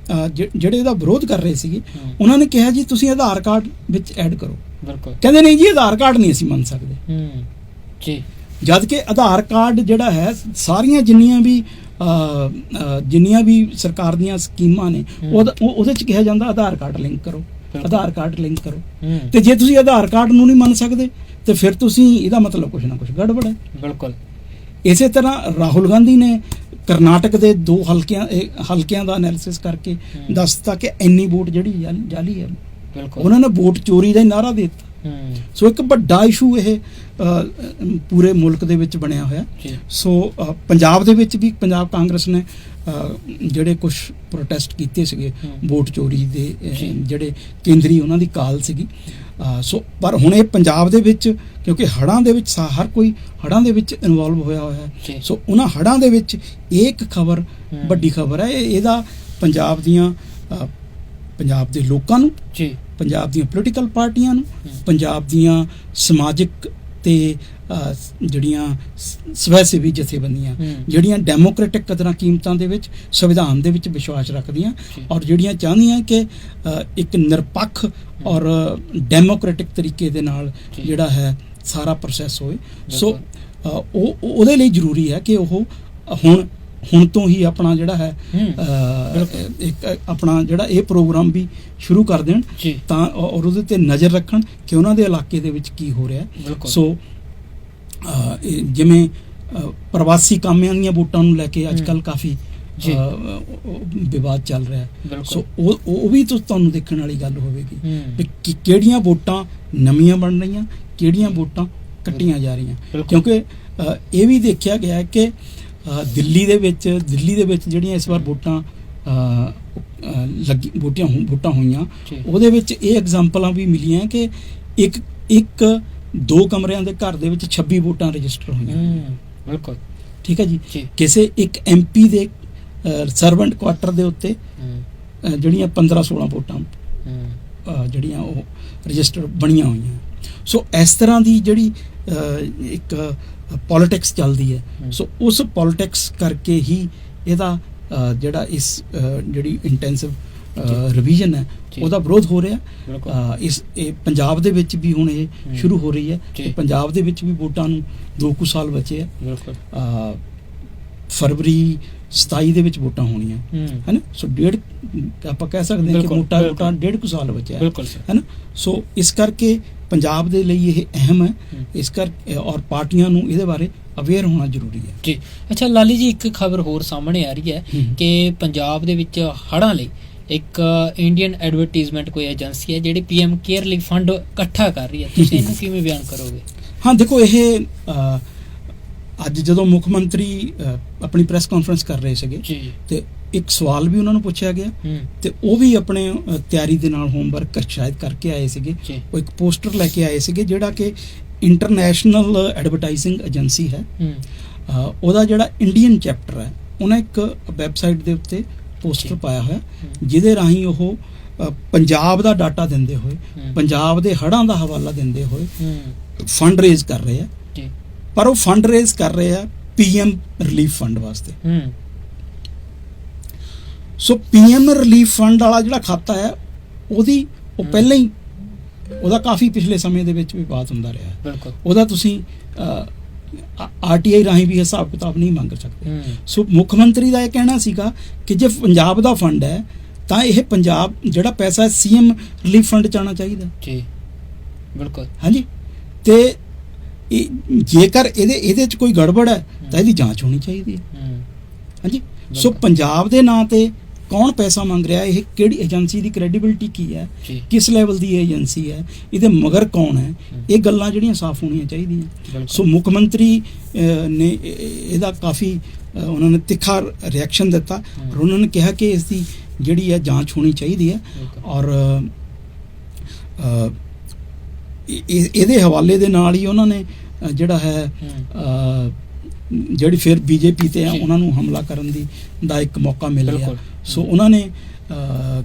ਜਿਹੜੇ ਇਹਦਾ ਵਿਰੋਧ ਕਰ ਰਹੇ ਸੀਗੇ। ਉਹਨਾਂ ਨੇ ਕਿਹਾ ਜੀ ਤੁਸੀਂ ਆਧਾਰ ਕਾਰਡ ਵਿੱਚ ਐਡ ਕਰੋ। ਬਿਲਕੁਲ। ਕਹਿੰਦੇ ਨਹੀਂ ਜੀ ਆਧਾਰ ਕਾਰਡ ਨਹੀਂ ਅਸੀਂ ਮੰਨ ਸਕਦੇ। ਹੂੰ ਜੀ। ਜਦ ਕਿ ਆਧਾਰ ਕਾਰਡ ਜਿਹੜਾ ਹੈ ਸਾਰੀਆਂ ਜਿੰਨੀਆਂ ਵੀ ਜਿੰਨੀਆਂ ਵੀ ਸਰਕਾਰ ਦੀਆਂ ਸਕੀਮਾਂ ਨੇ। ਉਹਦਾ- ਉਹ- ਉਹਦੇ ਚ ਕਿਹਾ ਜਾਂਦਾ ਆਧਾਰ ਕਾਰਡ ਲਿੰਕ ਕਰੋ। ਆਧਾਰ ਕਾਰਡ ਲਿੰਕ ਕਰੋ। ਤੇ ਜੇ ਤੁਸੀਂ ਆਧਾਰ ਕਾਰਡ ਨੂੰ ਨਹੀਂ ਮੰਨ ਸਕਦੇ ਤੇ ਫਿਰ ਤੁਸੀਂ ਇਹਦਾ ਮਤਲਬ ਕੁਝ ਨਾ ਕੁਝ ਗੜਬੜ ਹੈ। ਬਿਲਕੁਲ। ਇਸੇ ਤਰ੍ਹਾਂ ਰਾਹੁਲ ਗਾਂਧੀ ਨੇ ਕਰਨਾਟਕ ਦੇ ਦੋ ਹਲਕਿਆਂ ਹਲਕਿਆਂ ਦਾ ਐਨਾਲਿਸਿਸ ਕਰਕੇ ਹੂੰ। ਦੱਸ ਦਿੱਤਾ ਕਿ ਇੰਨੀ ਵੋਟ ਜਿਹੜੀ ਜਾਲ- ਹੈ। ਬਿਲਕੁਲ। ਉਹਨਾਂ ਨੇ ਵੋਟ ਚੋਰੀ ਦਾ ਨਾਰਾ ਦੇ ਦਿੱਤਾ। ਸੋ ਇੱਕ ਵੱਡਾ ਇਸ਼ੂ ਇਹ ਪੂਰੇ ਮੁਲਕ ਦੇ ਵਿੱਚ ਬਣਿਆ ਹੋਇਆ। ਸੋ ਪੰਜਾਬ ਦੇ ਵਿੱਚ ਵੀ ਪੰਜਾਬ ਕਾਂਗਰਸ ਨੇ ਜਿਹੜੇ ਕੁਝ ਪ੍ਰੋਟੈਸਟ ਕੀਤੇ ਸੀਗੇ। ਵੋਟ ਚੋਰੀ ਦੇ। ਜਿਹੜੇ ਕੇਂਦਰੀ ਉਹਨਾਂ ਦੀ ਕਾਲ ਸੀਗੀ। ਸੋ ਪਰ ਹੁਣ ਇਹ ਪੰਜਾਬ ਦੇ ਵਿੱਚ ਕਿਉਂਕਿ ਹੜਾਂ ਦੇ ਵਿੱਚ ਹਰ ਕੋਈ ਹੜਾਂ ਦੇ ਵਿੱਚ ਇਨਵੋਲਵ ਹੋਇਆ ਹੋਇਆ। ਹੈ ਸੋ ਉਹਨਾਂ ਹੜਾਂ ਦੇ ਵਿੱਚ ਇੱਕ ਖਬਰ। ਵੱਡੀ ਖਬਰ ਹੈ ਇਹ- ਇਹਦਾ ਪੰਜਾਬ ਦੀਆਂ ਪੰਜਾਬ ਦੇ ਲੋਕਾਂ ਨੂੰ ਜੀ ਪੰਜਾਬ ਦੀਆਂ ਪੋਲੀਟੀਕਲ ਪਾਰਟੀਆਂ ਨੂੰ। ਪੰਜਾਬ ਦੀਆਂ ਸਮਾਜਿਕ ਤੇ ਜਿਹੜੀਆਂ ਸਵੈ ਸੇਵੀ ਜਥੇਬੰਦੀਆਂ। ਜਿਹੜੀਆਂ ਡੈਮੋਕ੍ਰੈਟਿਕ ਕਦਰਾਂ ਕੀਮਤਾਂ ਦੇ ਵਿੱਚ ਸੰਵਿਧਾਨ ਦੇ ਵਿੱਚ ਵਿਸ਼ਵਾਸ ਰੱਖਦੀਆਂ। ਔਰ ਜਿਹੜੀਆਂ ਚਾਹੁੰਦੀਆਂ ਕਿ ਇੱਕ ਨਿਰਪੱਖ ਔਰ ਡੈਮੋਕ੍ਰੈਟਿਕ ਤਰੀਕੇ ਦੇ ਨਾਲ। ਜਿਹੜਾ ਹੈ ਸਾਰਾ ਪ੍ਰੋਸੈਸ ਹੋਏ। ਸੋ ਉਹ ਉਹ- ਉਹਦੇ ਲਈ ਜ਼ਰੂਰੀ ਹੈ ਕਿ ਉਹ ਹੁਣ ਹੁਣ ਤੋਂ ਹੀ ਆਪਣਾ ਜਿਹੜਾ ਹੈ। ਇੱਕ ਆਪਣਾ ਜਿਹੜਾ ਇਹ ਪ੍ਰੋਗਰਾਮ ਵੀ ਸ਼ੁਰੂ ਕਰ ਦੇਣ ਤਾਂ ਔਰ ਉਹਦੇ ਤੇ ਨਜ਼ਰ ਰੱਖਣ ਕਿ ਉਹਨਾਂ ਦੇ ਇਲਾਕੇ ਦੇ ਵਿੱਚ ਕੀ ਹੋ ਰਿਹਾ ਸੋ ਜਿਵੇਂ ਪ੍ਰਵਾਸੀ ਕਾਮਿਆਂ ਦੀਆਂ ਵੋਟਾਂ ਨੂੰ ਲੈ ਕੇ ਅੱਜ ਕੱਲ। ਕਾਫੀ ਵਿਵਾਦ ਚੱਲ ਰਿਹਾ ਸੋ ਉਹ ਉਹ ਵੀ ਤੁਹਾਨੂੰ ਦੇਖਣ ਵਾਲੀ ਗੱਲ ਹੋਵੇਗੀ ਕਿ ਕਿਹੜੀਆਂ ਵੋਟਾਂ ਨਵੀਆਂ ਬਣ ਰਹੀਆਂ ਕਿਹੜੀਆਂ ਵੋਟਾਂ ਕੱਟੀਆਂ ਜਾ ਰਹੀਆਂ। ਕਿਉਂਕਿ ਇਹ ਵੀ ਦੇਖਿਆ ਗਿਆ ਹੈ ਕਿ ਦਿੱਲੀ ਦੇ ਵਿੱਚ ਦਿੱਲੀ ਦੇ ਵਿੱਚ ਜਿਹੜੀਆਂ ਇਸ ਵਾਰ ਵੋਟਾਂ ਲੱਗੀ ਵੋਟਾਂ ਵੋਟਾਂ ਹੋਈਆਂ। ਉਹਦੇ ਵਿੱਚ ਇਹ ਐਗਜ਼ਾਮਪਲਾਂ ਵੀ ਮਿਲੀਆਂ ਕਿ ਇੱਕ ਇੱਕ ਦੋ ਕਮਰਿਆਂ ਦੇ ਘਰ ਦੇ ਵਿੱਚ 26 ਵੋਟਾਂ ਰਜਿਸਟਰ ਹੋਈਆਂ। ਬਿਲਕੁਲ। ਠੀਕ ਹੈ ਜੀ? ਕਿਸੇ ਇੱਕ ਐਮਪੀ ਦੇ ਸਰਵੈਂਟ ਕੁਆਟਰ ਦੇ ਉੱਤੇ ਜਿਹੜੀਆਂ 15 16 ਵੋਟਾਂ ਜਿਹੜੀਆਂ ਉਹ ਰਜਿਸਟਰ ਬਣੀਆਂ ਹੋਈਆਂ। ਸੋ ਇਸ ਤਰ੍ਹਾਂ ਦੀ ਜਿਹੜੀ ਇੱਕ ਪੋਲਿਟਿਕਸ ਚੱਲਦੀ ਹੈ। ਸੋ ਉਸ ਪੋਲਿਟਿਕਸ ਕਰਕੇ ਹੀ ਇਹਦਾ ਜਿਹੜਾ ਇਸ ਜਿਹੜੀ ਇੰਟੈਂਸਿਵ। ਰਿਵੀਜ਼ਨ ਹੈ। ਉਹਦਾ ਵਿਰੋਧ ਹੋ ਰਿਹਾ ਇਸ ਇਹ ਪੰਜਾਬ ਦੇ ਵਿੱਚ ਵੀ ਹੁਣ ਇਹ। ਸ਼ੁਰੂ ਹੋ ਰਹੀ ਹੈ। ਤੇ ਪੰਜਾਬ ਦੇ ਵਿੱਚ ਵੀ ਵੋਟਾਂ ਨੂੰ ਦੋ ਕੁ ਸਾਲ ਬਚੇ ਆ ਫਰਵਰੀ 27 ਦੇ ਵਿੱਚ ਵੋਟਾਂ ਹੋਣੀਆਂ ਹੂੰ ਹੈਨਾ ਸੋ ਡੇਢ ਆਪਾਂ ਕਹਿ ਸਕਦੇ ਹਾਂ ਕਿ ਮੋਟਾ। ਮੋਟਾ ਡੇਢ ਕੁ ਸਾਲ ਬਚਿਆ ਹੈ ਹੈਨਾ ਸੋ ਇਸ ਕਰਕੇ ਪੰਜਾਬ ਦੇ ਲਈ ਇਹ ਅਹਿਮ ਹੈ। ਇਸ ਕਰ ਔਰ ਪਾਰਟੀਆਂ ਨੂੰ ਇਹਦੇ ਬਾਰੇ ਅਵੇਅਰ ਹੋਣਾ ਜ਼ਰੂਰੀ ਹੈ। ਜੀ। ਅੱਛਾ ਲਾਲੀ ਜੀ ਇੱਕ ਖਬਰ ਹੋਰ ਸਾਹਮਣੇ ਆ ਰਹੀ ਹੈ। ਕਿ ਪੰਜਾਬ ਦੇ ਵਿੱਚ ਹੜ੍ਹਾਂ ਲਈ ਇੱਕ ਇੰਡੀਅਨ ਐਡਵਰਟਾਈਜ਼ਮੈਂਟ ਕੋਈ ਏਜੰਸੀ ਹੈ ਜਿਹੜੀ ਪੀਐਮ ਕੇਅਰ ਲਈ ਫੰਡ ਇਕੱਠਾ ਕਰ ਰਹੀ ਹੈ। ਤੁਸੀਂ ਇਹਨੂੰ ਕਿਵੇਂ ਬਿਆਨ ਕਰੋਗੇ? ਹਾਂ ਦੇਖੋ ਇਹ ਅੱਜ ਜਦੋਂ ਮੁੱਖ ਮੰਤਰੀ ਆਪਣੀ ਪ੍ਰੈਸ ਕਾਨਫਰੰਸ ਕਰ ਰਹੇ ਸੀਗੇ ਤੇ ਇੱਕ ਸਵਾਲ ਵੀ ਉਹਨਾਂ ਨੂੰ ਪੁੱਛਿਆ ਗਿਆ ਤੇ ਉਹ ਵੀ ਆਪਣੇ ਤਿਆਰੀ ਦੇ ਨਾਲ ਹੋਮਵਰਕ ਸ਼ਾਇਦ ਕਰਕੇ ਆਏ ਸੀਗੇ। ਉਹ ਇੱਕ ਪੋਸਟਰ ਲੈ ਕੇ ਆਏ ਸੀਗੇ ਜਿਹੜਾ ਕਿ ਇੰਟਰਨੈਸ਼ਨਲ ਐਡਵਰਟਾਈਜ਼ਿੰਗ ਏਜੰਸੀ ਹੈ। ਉਹਦਾ ਜਿਹੜਾ ਇੰਡੀਅਨ ਚੈਪਟਰ ਹੈ ਉਹਨੇ ਇੱਕ ਵੈਬਸਾਈਟ ਦੇ ਉੱਤੇ ਪੋਸਟਰ। ਪਾਇਆ ਹੋਇਆ। ਜਿਹਦੇ ਰਾਹੀਂ ਉਹ ਪੰਜਾਬ ਦਾ ਡਾਟਾ ਦਿੰਦੇ ਹੋਏ। ਪੰਜਾਬ ਦੇ ਹੜ੍ਹਾਂ ਦਾ ਹਵਾਲਾ ਦਿੰਦੇ ਹੋਏ ਫੰਡ ਰੇਜ਼ ਕਰ ਰਹੇ ਆ। ਪਰ ਉਹ ਫੰਡ ਰੇਜ਼ ਕਰ ਰਹੇ ਆ ਪੀਐਮ ਰਿਲੀਫ ਫੰਡ ਵਾਸਤੇ। ਸੋ ਪੀਐਮ ਰਿਲੀਫ ਫੰਡ ਵਾਲਾ ਜਿਹੜਾ ਖਾਤਾ ਹੈ ਉਹਦੀ ਉਹ ਹੂੰ। ਪਹਿਲਾਂ ਹੀ ਉਹਦਾ ਕਾਫੀ ਪਿਛਲੇ ਸਮੇਂ ਦੇ ਵਿੱਚ ਵਿਵਾਦ ਹੁੰਦਾ ਰਿਹਾ ਹੈ। ਬਿਲਕੁਲ। ਉਹਦਾ ਤੁਸੀਂ ਆਰਟੀਆਈ ਰਾਹੀਂ ਵੀ ਹਿਸਾਬ ਕਿਤਾਬ ਨਹੀਂ ਮੰਗ ਸਕਦੇ। ਹੂੰ। ਸੋ ਮੁੱਖ ਮੰਤਰੀ ਦਾ ਇਹ ਕਹਿਣਾ ਸੀਗਾ ਕਿ ਜੇ ਪੰਜਾਬ ਦਾ ਫੰਡ ਹੈ ਤਾਂ ਇਹ ਪੰਜਾਬ ਜਿਹੜਾ ਪੈਸਾ ਸੀਐਮ ਰਿਲੀਫ ਫੰਡ ਚ ਆਉਣਾ ਚਾਹੀਦਾ। ਜੀ। ਬਿਲਕੁਲ। ਹਾਂਜੀ। ਤੇ ਇਹ ਜੇਕਰ ਇਹਦੇ ਇਹਦੇ ਚ ਕੋਈ ਗੜਬੜ ਹੈ ਤਾਂ ਇਹਦੀ ਜਾਂਚ ਹੋਣੀ ਚਾਹੀਦੀ ਹੈ। ਹੂੰ। ਹਾਂਜੀ। ਸੋ। ਪੰਜਾਬ ਦੇ ਨਾਂ ਤੇ ਕੌਣ ਪੈਸਾ ਮੰਗ ਰਿਹਾ ਇਹ ਕਿਹੜੀ ਏਜੰਸੀ ਦੀ ਕ੍ਰੈਡੀਬਿਲਿਟੀ ਕੀ ਹੈ ਕਿਸ ਲੈਵਲ ਦੀ ਏਜੰਸੀ ਹੈ ਇਹਦੇ ਮਗਰ ਕੌਣ ਹੈ। ਇਹ ਗੱਲਾਂ ਜਿਹੜੀਆਂ ਸਾਫ਼ ਹੋਣੀਆਂ ਚਾਹੀਦੀਆਂ ਸੋ ਮੁੱਖ ਮੰਤਰੀ ਨੇ ਇਹ- ਇਹ- ਇਹਦਾ ਕਾਫੀ ਉਹਨਾਂ ਨੇ ਤਿੱਖਾ ਰਿਐਕਸ਼ਨ ਦਿੱਤਾ। ਔਰ ਉਹਨਾਂ ਨੇ ਕਿਹਾ ਕਿ ਇਸ ਦੀ ਜਿਹੜੀ ਹੈ ਜਾਂਚ ਹੋਣੀ ਚਾਹੀਦੀ ਹੈ। ਔਰ ਇਹਦੇ ਹਵਾਲੇ ਦੇ ਨਾਲ ਹੀ ਉਹਨਾਂ ਨੇ ਜਿਹੜਾ ਹੈ ਜਿਹੜੀ ਫਿਰ ਬੀਜੇਪੀ ਤੇ। ਉਹਨਾਂ ਨੂੰ ਹਮਲਾ ਕਰਨ ਦੀ ਦਾ ਇੱਕ ਮੌਕਾ ਮਿਲ ਗਿਆ ਬਿਲਕੁਲ। ਸੋ ਉਹਨਾਂ ਨੇ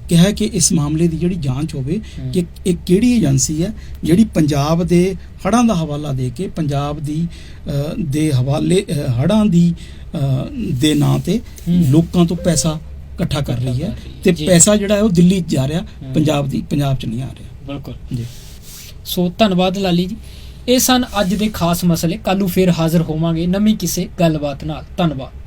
ਕਿਹਾ ਕਿ ਇਸ ਮਾਮਲੇ ਦੀ ਜਿਹੜੀ ਜਾਂਚ ਹੋਵੇ। ਕਿ ਇਹ ਕਿਹੜੀ ਏਜੰਸੀ ਹੈ ਜਿਹੜੀ ਪੰਜਾਬ ਦੇ ਹੜ੍ਹਾਂ ਦਾ ਹਵਾਲਾ ਦੇ ਕੇ ਪੰਜਾਬ ਦੀ ਦੇ ਹਵਾਲੇ ਹੜ੍ਹਾਂ ਦੀ ਦੇ ਨਾਂ ਤੇ। ਲੋਕਾਂ ਤੋਂ ਪੈਸਾ ਇਕੱਠਾ ਕਰ ਰਹੀ ਹੈ। ਤੇ। ਪੈਸਾ ਜਿਹੜਾ ਹੈ ਉਹ ਦਿੱਲੀ ਜਾ ਰਿਹਾ। ਪੰਜਾਬ ਦੀ ਪੰਜਾਬ 'ਚ ਨਹੀਂ ਆ ਰਿਹਾ ਬਿਲਕੁਲ ਜੀ ਸੋ ਧੰਨਵਾਦ ਲਾਲੀ ਜੀ ਇਹ ਸਨ ਅੱਜ ਦੇ ਖਾਸ ਮਸਲੇ ਕੱਲ੍ਹ ਨੂੰ ਫੇਰ ਹਾਜ਼ਰ ਹੋਵਾਂਗੇ ਨਵੀਂ ਕਿਸੇ ਗੱਲਬਾਤ ਨਾਲ ਧੰਨਵਾਦ